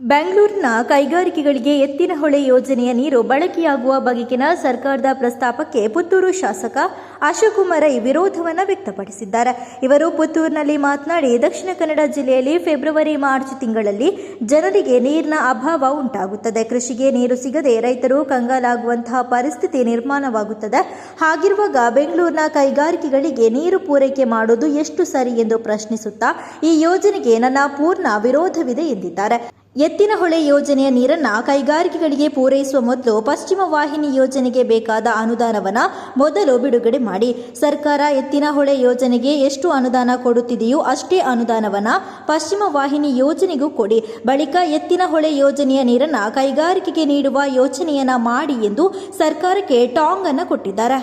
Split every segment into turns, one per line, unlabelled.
ಬೆಂಗಳೂರಿನ ಕೈಗಾರಿಕೆಗಳಿಗೆ ಎತ್ತಿನಹೊಳೆ ಯೋಜನೆಯ ನೀರು ಬಳಕೆಯಾಗುವ ಬಗೆಗಿನ ಸರ್ಕಾರದ ಪ್ರಸ್ತಾಪಕ್ಕೆ ಪುತ್ತೂರು ಶಾಸಕ ಅಶೋಕ್ ರೈ ವಿರೋಧವನ್ನು ವ್ಯಕ್ತಪಡಿಸಿದ್ದಾರೆ. ಇವರು ಪುತ್ತೂರಿನಲ್ಲಿ ಮಾತನಾಡಿ, ದಕ್ಷಿಣ ಕನ್ನಡ ಜಿಲ್ಲೆಯಲ್ಲಿ ಫೆಬ್ರವರಿ, ಮಾರ್ಚ್ ತಿಂಗಳಲ್ಲಿ ಜನರಿಗೆ ನೀರಿನ ಅಭಾವ ಉಂಟಾಗುತ್ತದೆ. ಕೃಷಿಗೆ ನೀರು ಸಿಗದೆ ರೈತರು ಕಂಗಾಲಾಗುವಂತಹ ಪರಿಸ್ಥಿತಿ ನಿರ್ಮಾಣವಾಗುತ್ತದೆ. ಹಾಗಿರುವಾಗ ಬೆಂಗಳೂರಿನ ಕೈಗಾರಿಕೆಗಳಿಗೆ ನೀರು ಪೂರೈಕೆ ಮಾಡುವುದು ಎಷ್ಟು ಸರಿ ಎಂದು ಪ್ರಶ್ನಿಸುತ್ತಾ, ಈ ಯೋಜನೆಗೆ ನನ್ನ ಪೂರ್ಣ ವಿರೋಧವಿದೆ ಎಂದಿದ್ದಾರೆ. ಎತ್ತಿನಹೊಳೆ ಯೋಜನೆಯ ನೀರನ್ನ ಕೈಗಾರಿಕೆಗಳಿಗೆ ಪೂರೈಸುವ ಮೊದಲು ಪಶ್ಚಿಮ ವಾಹಿನಿ ಯೋಜನೆಗೆ ಬೇಕಾದ ಅನುದಾನವನ್ನು ಮೊದಲು ಬಿಡುಗಡೆ ಮಾಡಿ. ಸರ್ಕಾರ ಎತ್ತಿನಹೊಳೆ ಯೋಜನೆಗೆ ಎಷ್ಟು ಅನುದಾನ ಕೊಡುತ್ತಿದೆಯೋ ಅಷ್ಟೇ ಅನುದಾನವನ್ನು ಪಶ್ಚಿಮ ವಾಹಿನಿ ಯೋಜನೆಗೂ ಕೊಡಿ. ಬಳಿಕ ಎತ್ತಿನಹೊಳೆ ಯೋಜನೆಯ ನೀರನ್ನ ಕೈಗಾರಿಕೆಗೆ ನೀಡುವ ಯೋಜನೆಯನ್ನ ಮಾಡಿ ಎಂದು ಸರ್ಕಾರಕ್ಕೆ ಟಾಂಗ್ ಅನ್ನು ಕೊಟ್ಟಿದ್ದಾರೆ.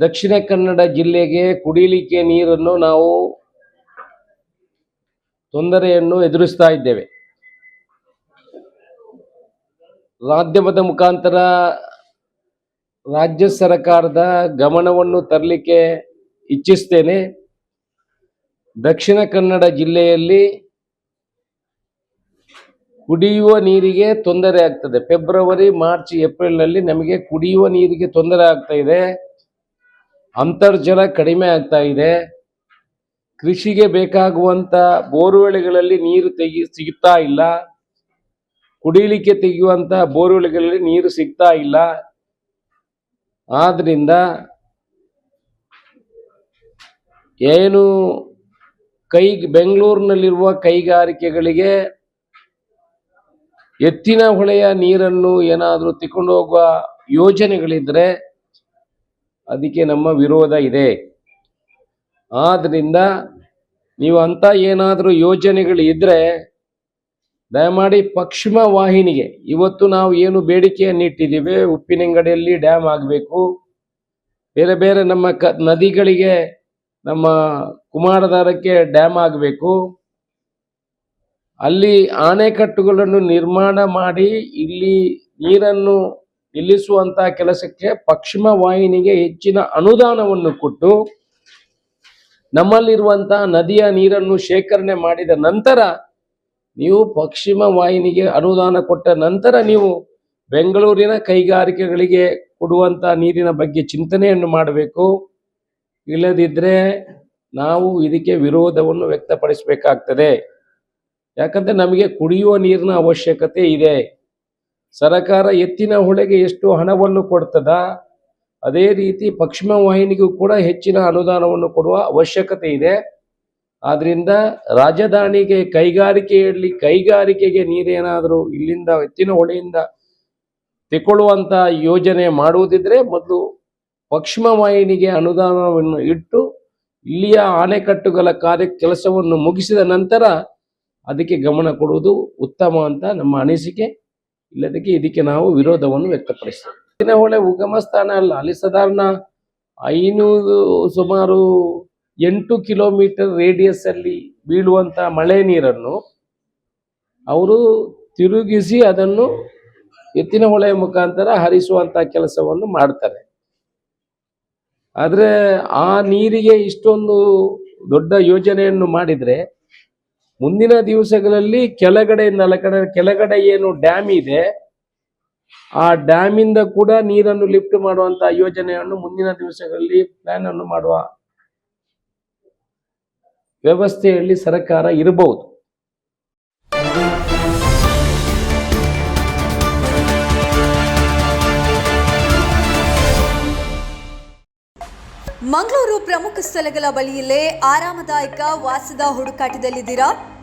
ದಕ್ಷಿಣ ಕನ್ನಡ ಜಿಲ್ಲೆಗೆ ಕುಡಿಲಿಕ್ಕೆ ನೀರನ್ನು ನಾವು ತೊಂದರೆಯನ್ನು ಎದುರಿಸ್ತಾ ಇದ್ದೇವೆ. ಮಾಧ್ಯಮದ ಮುಖಾಂತರ ರಾಜ್ಯ ಸರ್ಕಾರದ ಗಮನವನ್ನು ತರಲಿಕ್ಕೆ ಇಚ್ಛಿಸ್ತೇನೆ. ದಕ್ಷಿಣ ಕನ್ನಡ ಜಿಲ್ಲೆಯಲ್ಲಿ ಕುಡಿಯುವ ನೀರಿಗೆ ತೊಂದರೆ ಆಗ್ತದೆ. ಫೆಬ್ರವರಿ, ಮಾರ್ಚ್, ಏಪ್ರಿಲ್ನಲ್ಲಿ ನಮಗೆ ಕುಡಿಯುವ ನೀರಿಗೆ ತೊಂದರೆ ಆಗ್ತಾ ಇದೆ. ಅಂತರ್ಜಲ ಕಡಿಮೆ ಆಗ್ತಾ ಇದೆ. ಕೃಷಿಗೆ ಬೇಕಾಗುವಂತ ಬೋರ್ವೆಲ್ಗಳಲ್ಲಿ ನೀರು ತೆಗಿ, ಸಿಗ್ತಾ ಇಲ್ಲ. ಕುಡಿಲಿಕ್ಕೆ ತೆಗೆಯುವಂಥ ಬೋರ್ವೆಲ್ಗಳಲ್ಲಿ ನೀರು ಸಿಗ್ತಾ ಇಲ್ಲ. ಆದ್ರಿಂದ ಏನು ಕೈ ಬೆಂಗಳೂರಿನಲ್ಲಿರುವ ಕೈಗಾರಿಕೆಗಳಿಗೆ ಎತ್ತಿನ ಹೊಳೆಯ ನೀರನ್ನು ಏನಾದರೂ ತಿಕೊಂಡು ಹೋಗುವ ಯೋಜನೆಗಳಿದ್ರೆ ಅದಕ್ಕೆ ನಮ್ಮ ವಿರೋಧ ಇದೆ. ಆದ್ರಿಂದ ನೀವು ಅಂತ ಏನಾದರೂ ಯೋಜನೆಗಳು ಇದ್ರೆ ದಯಮಾಡಿ ಪಶ್ಚಿಮ ವಾಹಿನಿಗೆ, ಇವತ್ತು ನಾವು ಏನು ಬೇಡಿಕೆಯನ್ನು ಇಟ್ಟಿದ್ದೀವಿ, ಉಪ್ಪಿನಂಗಡಿಯಲ್ಲಿ ಡ್ಯಾಮ್ ಆಗಬೇಕು. ಬೇರೆ ಬೇರೆ ನಮ್ಮ ಕ, ನದಿಗಳಿಗೆ, ನಮ್ಮ ಕುಮಾರಧಾರಕ್ಕೆ ಡ್ಯಾಮ್ ಆಗಬೇಕು. ಅಲ್ಲಿ ಆಣೆಕಟ್ಟುಗಳನ್ನು ನಿರ್ಮಾಣ ಮಾಡಿ, ಇಲ್ಲಿ ನೀರನ್ನು ನಿಲ್ಲಿಸುವಂತಹ ಕೆಲಸಕ್ಕೆ ಪಶ್ಚಿಮ ವಾಹಿನಿಗೆ ಹೆಚ್ಚಿನ ಅನುದಾನವನ್ನು ಕೊಟ್ಟು, ನಮ್ಮಲ್ಲಿರುವಂತಹ ನದಿಯ ನೀರನ್ನು ಶೇಖರಣೆ ಮಾಡಿದ ನಂತರ ನೀವು ಪಶ್ಚಿಮ ವಾಹಿನಿಗೆ ಅನುದಾನ ಕೊಟ್ಟ ನಂತರ ನೀವು ಬೆಂಗಳೂರಿನ ಕೈಗಾರಿಕೆಗಳಿಗೆ ಕೊಡುವಂತ ನೀರಿನ ಬಗ್ಗೆ ಚಿಂತನೆಯನ್ನು ಮಾಡಬೇಕು. ಇಲ್ಲದಿದ್ದರೆ ನಾವು ಇದಕ್ಕೆ ವಿರೋಧವನ್ನು ವ್ಯಕ್ತಪಡಿಸಬೇಕಾಗ್ತದೆ. ಯಾಕಂದ್ರೆ ನಮಗೆ ಕುಡಿಯುವ ನೀರಿನ ಅವಶ್ಯಕತೆ ಇದೆ. ಸರಕಾರ ಎತ್ತಿನ ಹೊಳೆಗೆ ಎಷ್ಟು ಹಣವನ್ನು ಕೊಡ್ತದ? ಅದೇ ರೀತಿ ಪಶ್ಚಿಮ ವಾಹಿನಿಗೂ ಕೂಡ ಹೆಚ್ಚಿನ ಅನುದಾನವನ್ನು ಕೊಡುವ ಅವಶ್ಯಕತೆ ಇದೆ. ಆದ್ರಿಂದ ರಾಜಧಾನಿಗೆ ಕೈಗಾರಿಕೆ ಕೈಗಾರಿಕೆಯಲ್ಲಿ ಕೈಗಾರಿಕೆಗೆ ನೀರೇನಾದರೂ ಇಲ್ಲಿಂದ ಎತ್ತಿನ ಹೊಳೆಯಿಂದ ತೆಕೊಳ್ಳುವಂತ ಯೋಜನೆ ಮಾಡುವುದಿದ್ರೆ ಮೊದಲು ಪಶ್ಚಿಮ ವಾಹಿನಿಗೆ ಅನುದಾನವನ್ನು ಇಟ್ಟು ಇಲ್ಲಿಯ ಆಣೆಕಟ್ಟುಗಳ ಕಾರ್ಯ ಕೆಲಸವನ್ನು ಮುಗಿಸಿದ ನಂತರ ಅದಕ್ಕೆ ಗಮನ ಕೊಡುವುದು ಉತ್ತಮ ಅಂತ ನಮ್ಮ ಅನಿಸಿಕೆ. ಇಲ್ಲದಕ್ಕೆ ಇದಕ್ಕೆ ನಾವು ವಿರೋಧವನ್ನು ವ್ಯಕ್ತಪಡಿಸ್ತೇವೆ. ಹೊಳೆ ಉಗಮ ಸ್ಥಾನ ಅಲ್ಲ, ಅಲ್ಲಿ ಸಾಧಾರಣ ಐನೂರು ಸುಮಾರು ಎಂಟು ಕಿಲೋಮೀಟರ್ ರೇಡಿಯಸ್ ಅಲ್ಲಿ ಬೀಳುವಂತ ಮಳೆ ನೀರನ್ನು ಅವರು ತಿರುಗಿಸಿ ಅದನ್ನು ಎತ್ತಿನ ಹೊಳೆಯ ಮುಖಾಂತರ ಹರಿಸುವಂತ ಕೆಲಸವನ್ನು ಮಾಡ್ತಾರೆ. ಆದರೆ ಆ ನೀರಿಗೆ ಇಷ್ಟೊಂದು ದೊಡ್ಡ ಯೋಜನೆಯನ್ನು ಮಾಡಿದರೆ ಮುಂದಿನ ದಿವಸಗಳಲ್ಲಿ ಕೆಳಗಡೆ ನಲಕಡೆ, ಕೆಳಗಡೆ ಏನು ಡ್ಯಾಮ್ ಇದೆ, ಆ ಡ್ಯಾಮಿಂದ ಕೂಡ ನೀರನ್ನು ಲಿಫ್ಟ್ ಮಾಡುವಂತ ಯೋಜನೆಯನ್ನು ಮುಂದಿನ ದಿವಸಗಳಲ್ಲಿ ಪ್ಲಾನ್ ಅನ್ನು ಮಾಡುವ ವ್ಯವಸ್ಥೆಯಲ್ಲಿ ಸರ್ಕಾರ ಇರಬಹುದು.
ಮಂಗಳೂರು ಪ್ರಮುಖ ಸ್ಥಳಗಳ ಬಳಿಯಲ್ಲೇ ಆರಾಮದಾಯಕ ವಾಸದ ಹುಡುಕಾಟದಲ್ಲಿದ್ದೀರಾ?